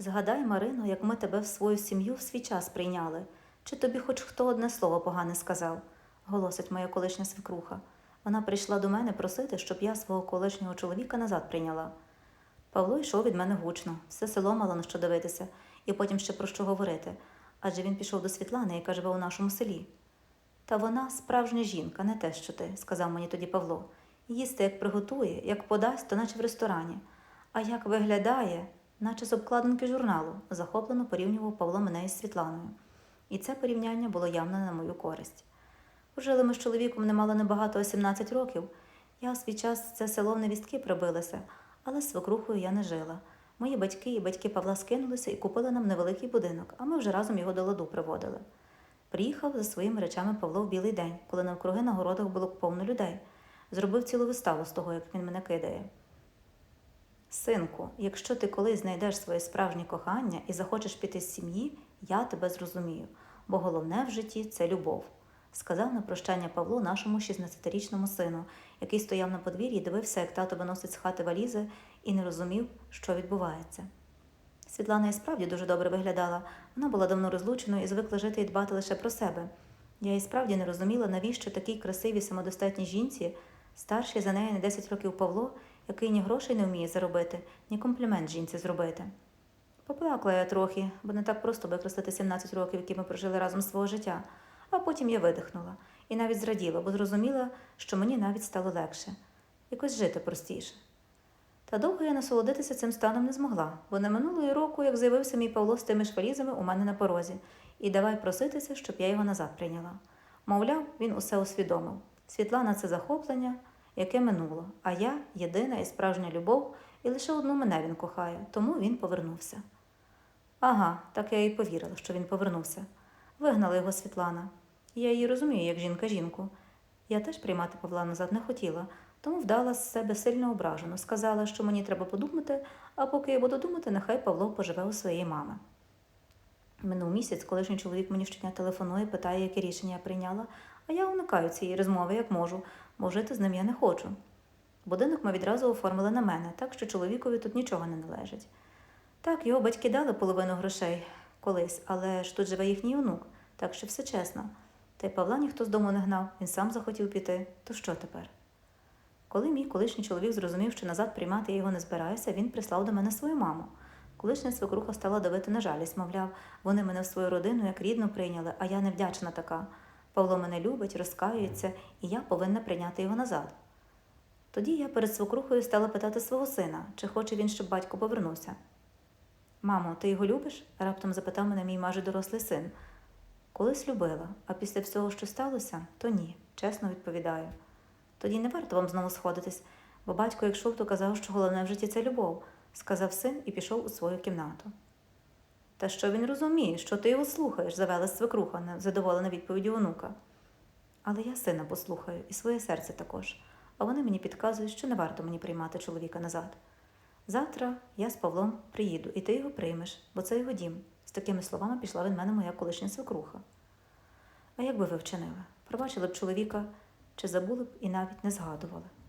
Згадай, Марино, як ми тебе в свою сім'ю в свій час прийняли. Чи тобі хоч хто одне слово погане сказав? голосить моя колишня свекруха. Вона прийшла до мене просити, щоб я свого колишнього чоловіка назад прийняла. Павло йшов від мене гучно, все село мало на що дивитися, і потім ще про що говорити, адже він пішов до Світлани, яка живе у нашому селі. Та вона справжня жінка, не те, що ти, сказав мені тоді Павло. Їсти як приготує, як подасть, то наче в ресторані. А як виглядає, наче з обкладинки журналу, захоплено порівнював Павло мене із Світланою. І це порівняння було явно на мою користь. Жили ми з чоловіком немало небагато, а 17 років. Я у свій час це село в невістки прибилася, але з свекрухою я не жила. Мої батьки і батьки Павла скинулися і купили нам невеликий будинок, а ми вже разом його до ладу приводили. Приїхав за своїми речами Павло в білий день, коли навкруги на городах було повно людей. Зробив цілу виставу з того, як він мене кидає. Синку, якщо ти колись знайдеш своє справжнє кохання і захочеш піти з сім'ї, я тебе зрозумію, бо головне в житті це любов, сказав на прощання Павло нашому 16-річному сину, який стояв на подвір'ї дивився, як тато виносить з хати валізи, і не розумів, що відбувається. Світлана і справді дуже добре виглядала. Вона була давно розлученою і звикла жити і дбати лише про себе. Я і справді не розуміла, навіщо такій красивій самодостатній жінці, старшій за неї на 10 років Павло, який ні грошей не вміє заробити, ні комплімент жінці зробити. Поплакала я трохи, бо не так просто використати 17 років, які ми прожили разом свого життя. А потім я видихнула і навіть зраділа, бо зрозуміла, що мені навіть стало легше, якось жити простіше. Та довго я насолодитися цим станом не змогла, бо не минулого року, як з'явився мій Павло з тими ж валізами у мене на порозі, і давай проситися, щоб я його назад прийняла. Мовляв, він усе усвідомив. Світлана це захоплення, яке минуло, а я єдина і справжня любов, і лише одну мене він кохає, тому він повернувся. Ага, так я і повірила, що він повернувся. Вигнала його Світлана. Я її розумію, як жінка жінку. Я теж приймати Павла назад не хотіла, тому вдала з себе сильно ображено, сказала, що мені треба подумати, а поки я буду думати, нехай Павло поживе у своєї мами. Минув місяць, колишній чоловік мені щодня телефонує, питає, яке рішення я прийняла, а я уникаю цієї розмови, як можу, бо жити з ним я не хочу. Будинок ми відразу оформили на мене, так що чоловікові тут нічого не належить. Так, його батьки дали половину грошей колись, але ж тут живе їхній онук, так що все чесно. Та й Павла ніхто з дому не гнав, він сам захотів піти. То що тепер? Коли мій колишній чоловік зрозумів, що назад приймати я його не збираюся, він прислав до мене свою маму. Колишня свекруха стала давити на жалість, мовляв, вони мене в свою родину як рідну прийняли, а я невдячна така. Павло мене любить, розкаюється, і я повинна прийняти його назад. Тоді я перед свекрухою стала питати свого сина, чи хоче він, щоб батько повернувся. Мамо, ти його любиш? раптом запитав мене мій майже дорослий син. Колись любила, а після всього, що сталося, то ні, чесно відповідаю. Тоді не варто вам знову сходитись, бо батько, як йшов, то казав, що головне в житті це любов, сказав син і пішов у свою кімнату. Та що він розуміє, що ти його слухаєш, завела свекруха, задоволена відповіддю онука. Але я сина послухаю і своє серце також, а вони мені підказують, що не варто мені приймати чоловіка назад. Завтра я з Павлом приїду, і ти його приймеш, бо це його дім. З такими словами пішла від мене моя колишня свекруха. А як би ви вчинили? Пробачили б чоловіка чи забули б і навіть не згадували.